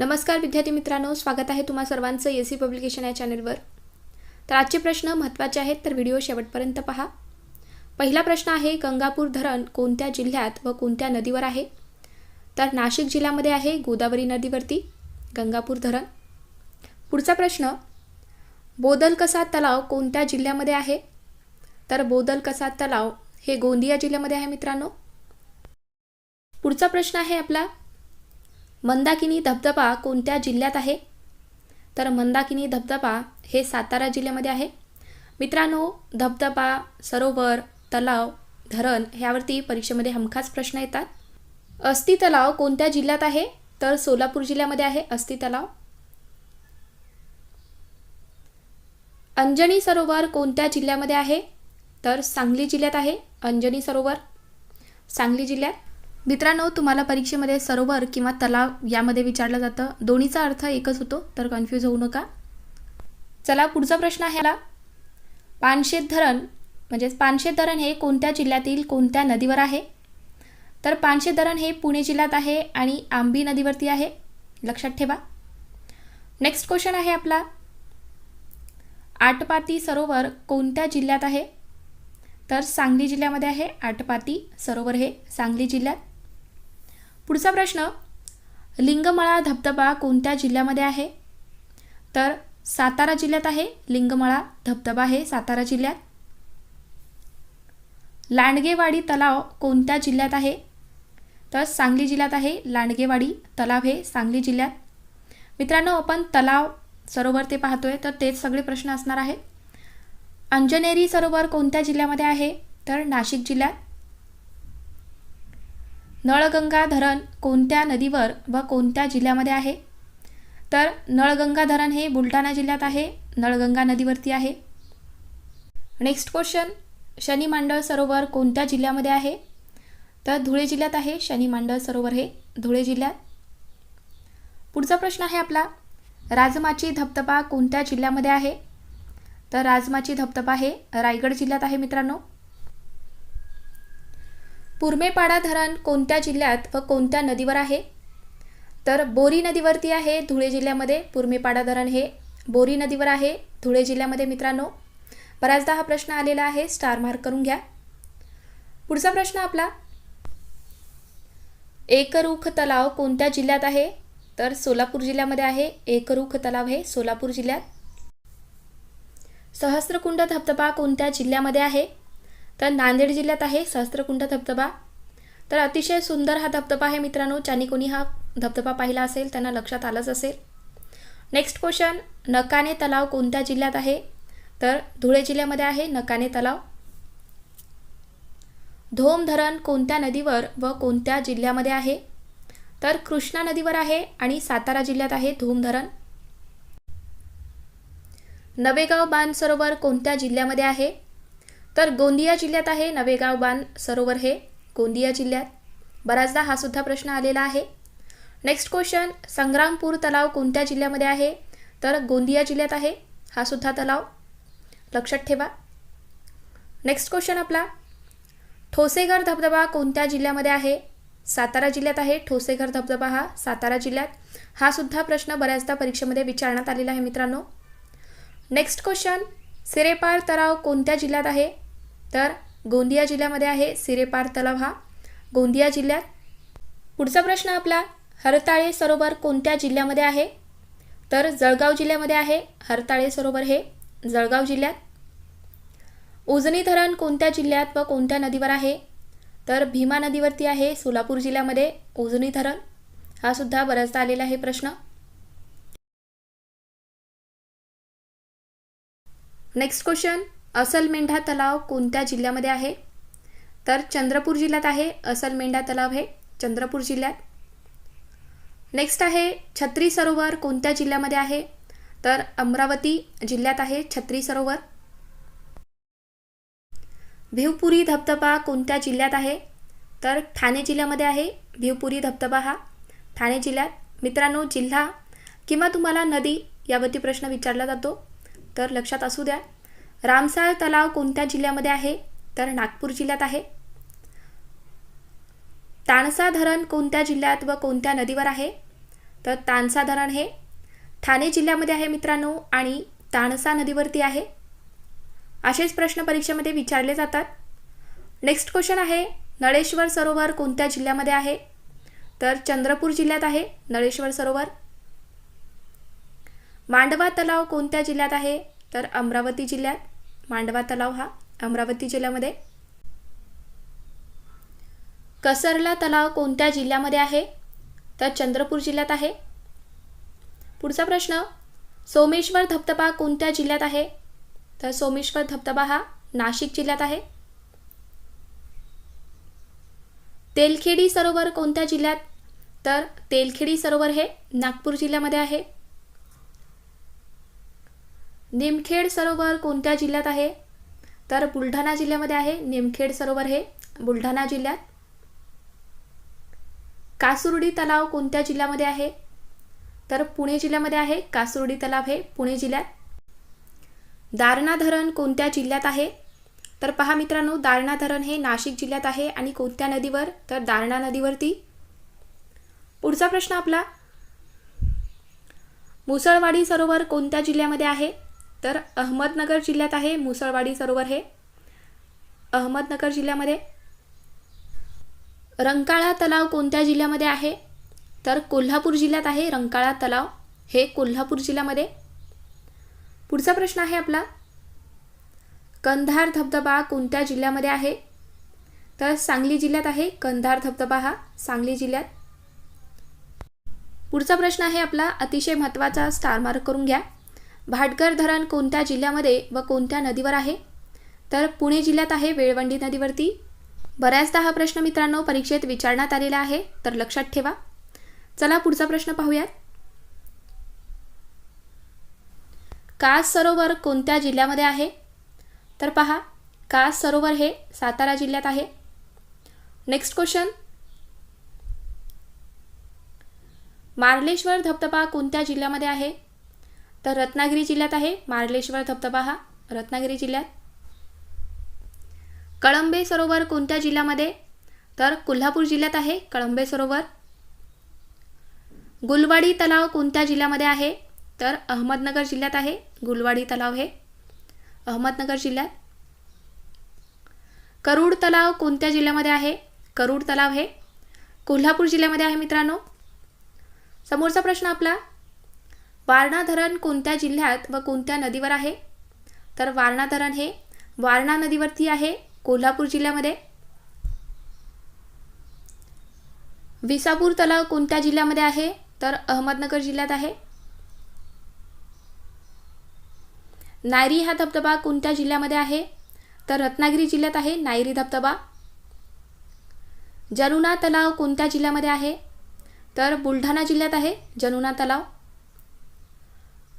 नमस्कार विद्यार्थी मित्रांनो स्वागत आहे तुम्हा सर्वांचं ए सी पब्लिकेशन या चॅनलवर. तर आजचे प्रश्न महत्त्वाचे आहेत तर व्हिडिओ शेवटपर्यंत पहा. पहिला प्रश्न आहे गंगापूर धरण कोणत्या जिल्ह्यात व कोणत्या नदीवर आहे? तर नाशिक जिल्ह्यामध्ये आहे गोदावरी नदीवरती गंगापूर धरण. पुढचा प्रश्न बोदलकसा तलाव कोणत्या जिल्ह्यामध्ये आहे? तर बोदलकसा तलाव हे गोंदिया जिल्ह्यामध्ये आहे मित्रांनो. पुढचा प्रश्न आहे आपला मंदाकिनी धबधबा कोणत्या जिल्ह्यात आहे? तर मंदाकिनी धबधबा हे सातारा जिल्ह्यामध्ये आहे. मित्रांनो धबधबा सरोवर तलाव धरण ह्यावरती परीक्षेमध्ये हमखास प्रश्न येतात. अस्थि तलाव कोणत्या जिल्ह्यात आहे? तर सोलापूर जिल्ह्यामध्ये आहे अस्थि तलाव. अंजनी सरोवर कोणत्या जिल्ह्यामध्ये आहे? तर सांगली जिल्ह्यात आहे अंजनी सरोवर. सांगली जिल्ह्यात मित्रांनो तुम्हाला परीक्षेमध्ये सरोवर किंवा तलाव यामध्ये विचारलं जातं. दोन्हीचा अर्थ एकच होतो तर कन्फ्यूज होऊ नका. चला पुढचा प्रश्न आहे आला पानशेत धरण म्हणजेच पानशेत धरण हे कोणत्या जिल्ह्यातील कोणत्या नदीवर आहे? तर पानशेत धरण हे पुणे जिल्ह्यात आहे आणि आंबी नदीवरती आहे. लक्षात ठेवा. नेक्स्ट क्वेश्चन आहे आपला. आटपाती सरोवर कोणत्या जिल्ह्यात आहे? तर सांगली जिल्ह्यामध्ये आहे. आटपाती सरोवर हे सांगली जिल्ह्यात. पुढचा प्रश्न लिंगमळा धबधबा कोणत्या जिल्ह्यामध्ये आहे? तर सातारा जिल्ह्यात आहे लिंगमळा धबधबा हे सातारा जिल्ह्यात. लांडगेवाडी तलाव कोणत्या जिल्ह्यात आहे? तर सांगली जिल्ह्यात आहे लांडगेवाडी तलाव हे सांगली जिल्ह्यात. मित्रांनो आपण तलाव सरोवर ते पाहतोय तर तेच सगळे प्रश्न असणार आहेत. अंजनेरी सरोवर कोणत्या जिल्ह्यामध्ये आहे? तर नाशिक जिल्ह्यात. नळगंगा धरण कोणत्या नदीवर व कोणत्या जिल्ह्यामध्ये आहे? तर नळगंगा धरण हे बुलढाणा जिल्ह्यात आहे नळगंगा नदीवरती आहे. नेक्स्ट क्वेश्चन शनी मांडळ सरोवर कोणत्या जिल्ह्यामध्ये आहे? तर धुळे जिल्ह्यात आहे शनी मांडळ सरोवर हे धुळे जिल्ह्यात. पुढचा प्रश्न आहे आपला. राजमाची धबधबा कोणत्या जिल्ह्यामध्ये आहे? तर राजमाची धबधबा हे रायगड जिल्ह्यात आहे मित्रांनो. पुरमेपाडा धरण कोणत्या जिल्ह्यात व कोणत्या नदीवर आहे? तर बोरी नदीवरती आहे धुळे जिल्ह्यामध्ये पुरमेपाडा धरण हे. बोरी नदीवर आहे धुळे जिल्ह्यामध्ये मित्रांनो. बऱ्याचदा हा प्रश्न आलेला आहे स्टार मार्क करून घ्या. पुढचा प्रश्न आपला. एकरुख तलाव कोणत्या जिल्ह्यात आहे? तर सोलापूर जिल्ह्यामध्ये आहे. एकरुख तलाव हे सोलापूर जिल्ह्यात. सहस्त्रकुंड धबधबा कोणत्या जिल्ह्यामध्ये आहे? तर नांदेड जिल्ह्यात आहे सहस्त्रकुंड धबधबा. तर अतिशय सुंदर हा धबधबा आहे मित्रांनो ज्यांनी कोणी हा धबधबा पाहिला असेल त्यांना लक्षात आलंच असेल. नेक्स्ट क्वेश्चन नकाने तलाव कोणत्या जिल्ह्यात आहे? तर धुळे जिल्ह्यामध्ये आहे नकाने तलाव. धोम धरण कोणत्या नदीवर व कोणत्या जिल्ह्यामध्ये आहे? तर कृष्णा नदीवर आहे आणि सातारा जिल्ह्यात आहे धोम धरण नवेगाव बांध सरोवर कोणत्या जिल्ह्यामध्ये आहे? तर गोंदिया जिल्ह्यात आहे नवेगाव बांध सरोवर हे गोंदिया जिल्ह्यात. बऱ्याचदा हा सुद्धा प्रश्न आलेला आहे. नेक्स्ट क्वेश्चन संग्रामपूर तलाव कोणत्या जिल्ह्यामध्ये आहे? तर गोंदिया जिल्ह्यात आहे हा सुद्धा तलाव. लक्षात ठेवा. नेक्स्ट क्वेश्चन आपला ठोसेघर धबधबा कोणत्या जिल्ह्यामध्ये आहे? सातारा जिल्ह्यात आहे ठोसेघर धबधबा हा सातारा जिल्ह्यात. हा सुद्धा प्रश्न बऱ्याचदा परीक्षेमध्ये विचारण्यात आलेला आहे मित्रांनो. नेक्स्ट क्वेश्चन सिरेपार तलाव कोणत्या जिल्ह्यात आहे? तर गोंदिया जिल्ह्यामध्ये आहे सिरेपार तलाव हा. गोंदिया जिल्ह्यात पुढचा प्रश्न आपला हरताळे सरोवर कोणत्या जिल्ह्यामध्ये आहे? तर जळगाव जिल्ह्यामध्ये आहे हरताळे सरोवर हे जळगाव जिल्ह्यात. उजनी धरण कोणत्या जिल्ह्यात व कोणत्या नदीवर आहे? तर भीमा नदीवरती आहे सोलापूर जिल्ह्यामध्ये उजनी धरण. हा सुद्धा बऱ्याचदा आलेला आहे प्रश्न. नेक्स्ट क्वेश्चन असल मेंढा तलाव कोणत्या जिल्ह्यामध्ये आहे? तर चंद्रपूर जिल्ह्यात आहे असल मेंढा तलाव हे चंद्रपूर जिल्ह्यात. नेक्स्ट आहे छत्री सरोवर कोणत्या जिल्ह्यामध्ये आहे? तर अमरावती जिल्ह्यात आहे छत्री सरोवर. भिवपुरी धबधबा कोणत्या जिल्ह्यात आहे? तर ठाणे जिल्ह्यामध्ये आहे भिवपुरी धबधबा हा. ठाणे जिल्ह्यात. मित्रांनो जिल्हा किंवा तुम्हाला नदी यावरती प्रश्न विचारला जातो तर लक्षात असू द्या. रामसाळ तलाव कोणत्या जिल्ह्यामध्ये आहे? तर नागपूर जिल्ह्यात आहे. तानसा धरण कोणत्या जिल्ह्यात व कोणत्या नदीवर आहे? तर तानसा धरण हे ठाणे जिल्ह्यामध्ये आहे मित्रांनो आणि तानसा नदीवरती आहे. असेच प्रश्न परीक्षेमध्ये विचारले जातात. नेक्स्ट क्वेश्चन आहे नळेश्वर सरोवर कोणत्या जिल्ह्यामध्ये आहे? तर चंद्रपूर जिल्ह्यात आहे नळेश्वर सरोवर. मांडवा तलाव कोणत्या जिल्ह्यात आहे? तर अमरावती जिल्ह्यात. मांडवा तलाव हा अमरावती जिल्ह्यामध्ये. कसरला तलाव कोणत्या जिल्ह्यामध्ये आहे? तर चंद्रपूर जिल्ह्यात आहे. पुढचा प्रश्न सोमेश्वर धबधबा कोणत्या जिल्ह्यात आहे? तर सोमेश्वर धबधबा हा नाशिक जिल्ह्यात आहे. तेलखेडी सरोवर कोणत्या जिल्ह्यात? तर तेलखेडी सरोवर हे नागपूर जिल्ह्यामध्ये आहे. निमखेड सरोवर कोणत्या जिल्ह्यात आहे? तर बुलढाणा जिल्ह्यामध्ये आहे निमखेड सरोवर हे. बुलढाणा जिल्ह्यात. कासुर्डी तलाव कोणत्या जिल्ह्यामध्ये आहे? तर पुणे जिल्ह्यामध्ये आहे. कासुर्डी तलाव हे पुणे जिल्ह्यात. दारणा धरण कोणत्या जिल्ह्यात आहे? तर पहा मित्रांनो दारणा धरण हे नाशिक जिल्ह्यात आहे आणि कोणत्या नदीवर? तर दारणा नदीवरती. पुढचा प्रश्न आपला. मुसळवाडी सरोवर कोणत्या जिल्ह्यामध्ये आहे? तर अहमदनगर जिल्ह्यात आहे मुसळवाडी सरोवर हे. अहमदनगर जिल्ह्यामध्ये रंकाळा तलाव कोणत्या जिल्ह्यामध्ये आहे? तर कोल्हापूर जिल्ह्यात आहे रंकाळा तलाव. हे कोल्हापूर जिल्ह्यामध्ये. पुढचा प्रश्न आहे आपला. कंधार धबधबा कोणत्या जिल्ह्यामध्ये आहे? तर सांगली जिल्ह्यात आहे कंधार धबधबा हा सांगली जिल्ह्यात. पुढचा प्रश्न आहे आपला. अतिशय महत्त्वाचा स्टार मार्क करून घ्या. भाटकर धरण कोणत्या जिल्ह्यामध्ये व कोणत्या नदीवर आहे? तर पुणे जिल्ह्यात आहे वेळवंडी नदीवरती. बऱ्याचदा हा प्रश्न मित्रांनो परीक्षेत विचारण्यात आलेला आहे तर लक्षात ठेवा. चला पुढचा प्रश्न पाहूयात. कास सरोवर कोणत्या जिल्ह्यामध्ये आहे? तर पहा कास सरोवर हे सातारा जिल्ह्यात आहे. Next question. मार्लेश्वर धबधबा कोणत्या जिल्ह्यामध्ये आहे? तर रत्नागिरी जिल्ह्यात आहे. मार्लेश्वर धबधबा हा. रत्नागिरी जिल्ह्यात. कळंबे सरोवर कोणत्या जिल्ह्यामध्ये? तर कोल्हापूर जिल्ह्यात आहे. कळंबे सरोवर. गुलवाडी तलाव कोणत्या जिल्ह्यामध्ये आहे? तर अहमदनगर जिल्ह्यात आहे. गुलवाडी तलाव हे. अहमदनगर जिल्ह्यात. करूड तलाव कोणत्या जिल्ह्यामध्ये आहे? करूड तलाव हे. कोल्हापूर जिल्ह्यामध्ये आहे मित्रांनो. समोरचा प्रश्न आपला वारणा धरण कोणत्या जिल्ह्यात व कोणत्या नदीवर आहे? तर वारणा धरण हे वारणा नदीवरती आहे कोल्हापूर जिल्ह्यामध्ये. विसापूर तलाव कोणत्या जिल्ह्यामध्ये आहे? तर अहमदनगर जिल्ह्यात आहे. नायरी हा धबधबा कोणत्या जिल्ह्यामध्ये आहे? तर रत्नागिरी जिल्ह्यात आहे नायरी धबधबा. जनुना तलाव कोणत्या जिल्ह्यामध्ये आहे? तर बुलढाणा जिल्ह्यात आहे जनुना तलाव.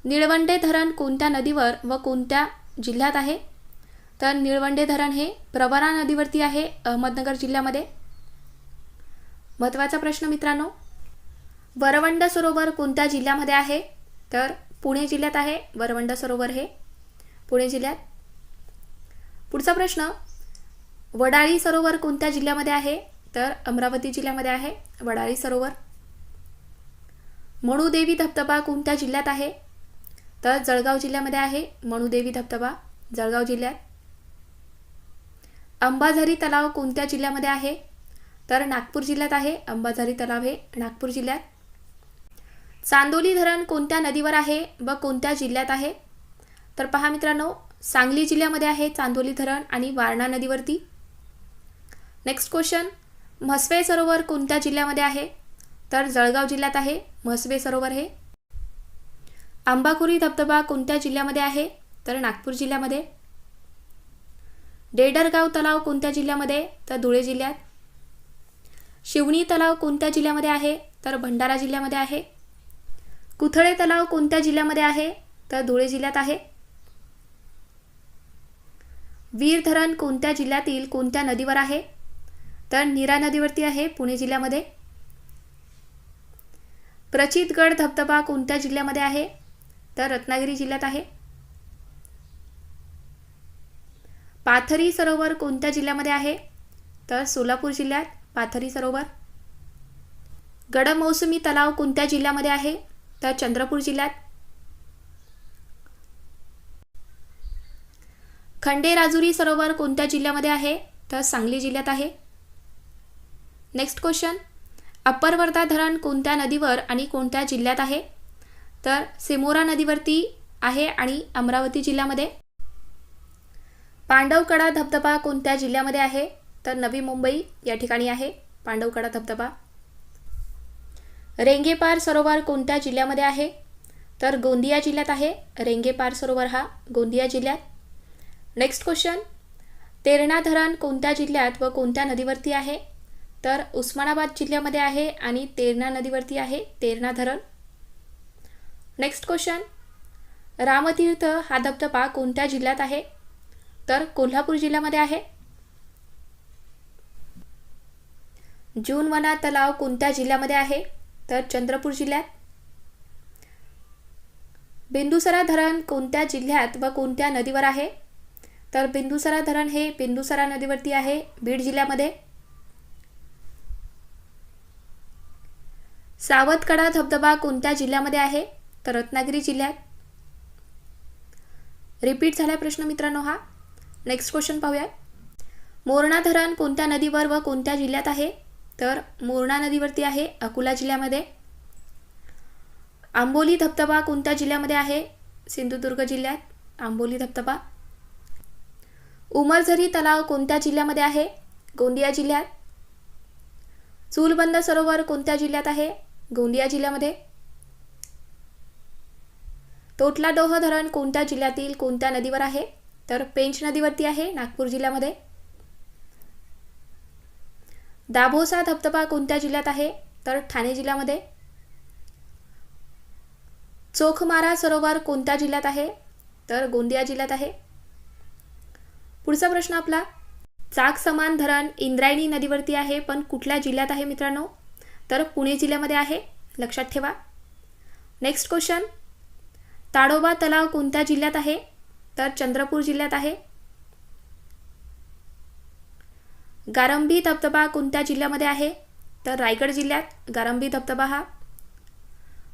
निळवंडे धरण कोणत्या नदीवर व कोणत्या जिल्ह्यात आहे? तर निळवंडे धरण हे प्रवरा नदीवरती आहे अहमदनगर जिल्ह्यामध्ये. महत्त्वाचा प्रश्न मित्रांनो वरवंड सरोवर कोणत्या जिल्ह्यामध्ये आहे? तर पुणे जिल्ह्यात आहे वरवंड सरोवर हे पुणे जिल्ह्यात. पुढचा प्रश्न वडाळी सरोवर कोणत्या जिल्ह्यामध्ये आहे? तर अमरावती जिल्ह्यामध्ये आहे वडाळी सरोवर. मणुदेवी धबधबा कोणत्या जिल्ह्यात आहे? तर जळगाव जिल्ह्यामध्ये आहे मणुदेवी धबधबा. जळगाव जिल्ह्यात. अंबाझरी तलाव कोणत्या जिल्ह्यामध्ये आहे? तर नागपूर जिल्ह्यात आहे. अंबाझरी तलाव हे नागपूर जिल्ह्यात. चांदोली धरण कोणत्या नदीवर आहे व कोणत्या जिल्ह्यात आहे? तर पहा मित्रांनो सांगली जिल्ह्यामध्ये आहे चांदोली धरण आणि वारणा नदीवरती. नेक्स्ट क्वेश्चन म्हसवे सरोवर कोणत्या जिल्ह्यामध्ये आहे? तर जळगाव जिल्ह्यात आहे म्हसवे सरोवर हे. आंबाखोरी धबधबा कोणत्या जिल्ह्यामध्ये आहे? तर नागपूर जिल्ह्यामध्ये. डेडरगाव तलाव कोणत्या जिल्ह्यामध्ये? तर धुळे जिल्ह्यात. शिवणी तलाव कोणत्या जिल्ह्यामध्ये आहे? तर भंडारा जिल्ह्यामध्ये आहे. कुथळे तलाव कोणत्या जिल्ह्यामध्ये आहे? तर धुळे जिल्ह्यात आहे. वीर धरण कोणत्या जिल्ह्यातील कोणत्या नदीवर आहे? तर नीरा नदीवरती आहे पुणे जिल्ह्यामध्ये. प्रचितगड धबधबा कोणत्या जिल्ह्यामध्ये आहे? तर रत्नागिरी जिल्ह्यात आहे. पाथरी सरोवर कोणत्या जिल्ह्यामध्ये आहे? तर सोलापूर जिल्ह्यात पाथरी सरोवर. गडमौसमी तलाव कोणत्या जिल्ह्यामध्ये आहे? तर चंद्रपूर जिल्ह्यात. खंडेराजुरी सरोवर कोणत्या जिल्ह्यामध्ये आहे? तर सांगली जिल्ह्यात आहे. Next question. अप्पर वर्धा धरण कोणत्या नदीवर आणि कोणत्या जिल्ह्यात आहे? तर सिमोरा नदीवरती आहे आणि अमरावती जिल्ह्यामध्ये. पांडवकडा धबधबा कोणत्या जिल्ह्यामध्ये आहे? तर नवी मुंबई या ठिकाणी आहे. पांडवकडा धबधबा. रेंगेपार सरोवर कोणत्या जिल्ह्यामध्ये आहे? तर गोंदिया जिल्ह्यात आहे. रेंगेपार सरोवर हा गोंदिया जिल्ह्यात. Next question. तेरणा धरण कोणत्या जिल्ह्यात व कोणत्या नदीवरती आहे? तर उस्मानाबाद जिल्ह्यामध्ये आहे आणि तेरणा नदीवरती आहे. तेरणा धरण. नेक्स्ट क्वेश्चन रामतीर्थ हा धबधबा कोणत्या जिल्ह्यात आहे? तर कोल्हापूर जिल्ह्यामध्ये आहे. जूनवना तलाव कोणत्या जिल्ह्यामध्ये आहे? तर चंद्रपूर जिल्ह्यात. बिंदुसरा धरण कोणत्या जिल्ह्यात व कोणत्या नदीवर आहे? तर बिंदुसरा धरण हे बिंदुसरा नदीवरती आहे बीड जिल्ह्यामध्ये. सावतकडा धबधबा कोणत्या जिल्ह्यामध्ये आहे? तर रत्नागिरी जिल्ह्यात. रिपीट झाला प्रश्न मित्रांनो हा. नेक्स्ट क्वेश्चन पाहूया मोरणा धरण कोणत्या नदीवर व कोणत्या जिल्ह्यात आहे? तर मोरणा नदीवरती आहे अकोला जिल्ह्यामध्ये. आंबोली धबधबा कोणत्या जिल्ह्यामध्ये आहे? सिंधुदुर्ग जिल्ह्यात. आंबोली धबधबा. उमरझरी तलाव कोणत्या जिल्ह्यामध्ये आहे? गोंदिया जिल्ह्यात. चूलबंद सरोवर कोणत्या जिल्ह्यात आहे? गोंदिया जिल्ह्यामध्ये. तोटलाडोह धरण कोणत्या जिल्ह्यातील कोणत्या नदीवर आहे? तर पेंच नदीवरती आहे नागपूर जिल्ह्यामध्ये. दाभोसा धबधबा कोणत्या जिल्ह्यात आहे? तर ठाणे जिल्ह्यामध्ये. चोखमारा सरोवर कोणत्या जिल्ह्यात आहे? तर गोंदिया जिल्ह्यात आहे. पुढचा प्रश्न आपला चाक समान धरण इंद्रायणी नदीवरती आहे पण कुठल्या जिल्ह्यात आहे मित्रांनो? तर पुणे जिल्ह्यामध्ये आहे लक्षात ठेवा. नेक्स्ट क्वेश्चन ताडोबा तलाव कोणत्या जिल्ह्यात आहे? तर चंद्रपूर जिल्ह्यात आहे. गारंबी धबधबा कोणत्या जिल्ह्यामध्ये आहे? तर रायगड जिल्ह्यात गारंबी धबधबा हा.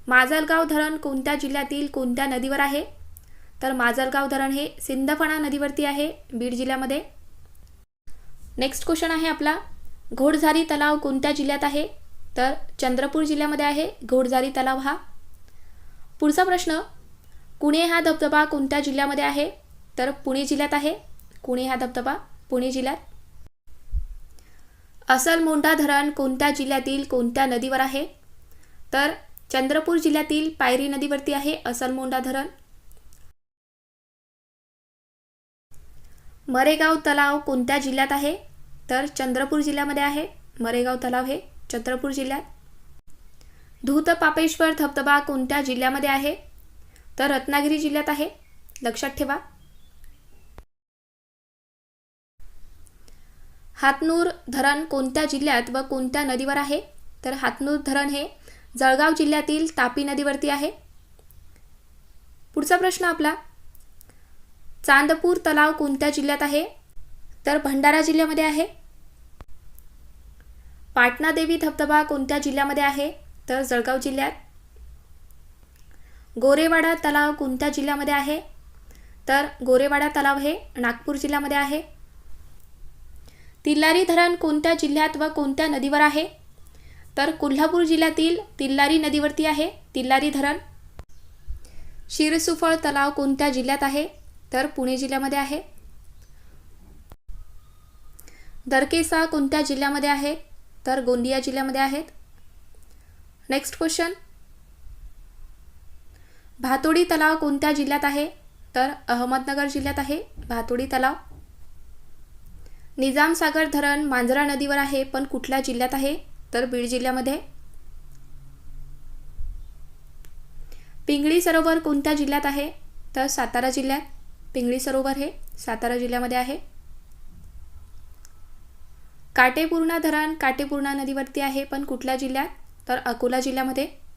माजलगाव धरण कोणत्या जिल्ह्यातील कोणत्या नदीवर आहे? तर माजलगाव धरण हे सिंदफणा नदीवरती आहे बीड जिल्ह्यामध्ये. नेक्स्ट क्वेश्चन आहे आपला. घोडझारी तलाव कोणत्या जिल्ह्यात आहे? तर चंद्रपूर जिल्ह्यामध्ये आहे घोडझारी तलाव हा. पुढचा प्रश्न कुणे हा धबधबा कोणत्या जिल्ह्यामध्ये आहे? तर पुणे जिल्ह्यात आहे. कुणे हा धबधबा पुणे जिल्ह्यात. असल मोंढा धरण कोणत्या जिल्ह्यातील कोणत्या नदीवर आहे? तर चंद्रपूर जिल्ह्यातील पायरी नदीवरती आहे असलमोंडा धरण. मरेगाव तलाव कोणत्या जिल्ह्यात आहे? तर चंद्रपूर जिल्ह्यामध्ये आहे. मरेगाव तलाव हे चंद्रपूर जिल्ह्यात. धूत पापेश्वर धबधबा कोणत्या जिल्ह्यामध्ये आहे? तर रत्नागिरी जिल्ह्यात आहे. लक्षात ठेवा. हातनूर धरण कोणत्या जिल्ह्यात व कोणत्या नदीवर आहे? तर हातनूर धरण हे जळगाव जिल्ह्यातील तापी नदीवरती आहे. पुढचा प्रश्न आपला. चांदपूर तलाव कोणत्या जिल्ह्यात आहे? तर भंडारा जिल्ह्यामध्ये आहे. पाटणादेवी धबधबा कोणत्या जिल्ह्यामध्ये आहे? तर जळगाव जिल्ह्यात. गोरेवाडा तलाव कोणत्या जिल्ह्यामध्ये आहे? तर गोरेवाडा तलाव हे नागपूर जिल्ह्यामध्ये आहे. तिल्लारी धरण कोणत्या जिल्ह्यात व कोणत्या नदीवर आहे? तर कोल्हापूर जिल्ह्यातील तिल्लारी नदीवरती आहे तिल्लारी धरण. शिरसुफळ तलाव कोणत्या जिल्ह्यात आहे? तर पुणे जिल्ह्यामध्ये आहे. दरकेसा कोणत्या जिल्ह्यामध्ये आहे? तर गोंदिया जिल्ह्यामध्ये आहेत. नेक्स्ट क्वेश्चन भातोडी तलाव कोणत्या जिल्ह्यात आहे? तर अहमदनगर जिल्ह्यात आहे भातोडी तलाव. निजामसागर धरण मांजरा नदीवर आहे पण कुठल्या जिल्ह्यात आहे? तर बीड जिल्ह्यामध्ये. पिंगळी सरोवर कोणत्या जिल्ह्यात आहे? तर सातारा जिल्ह्यात. पिंगळी सरोवर हे सातारा जिल्ह्यामध्ये आहे. काटेपूर्णा धरण काटेपूर्णा नदीवरती आहे पण कुठल्या जिल्ह्यात? तर अकोला जिल्ह्यामध्ये.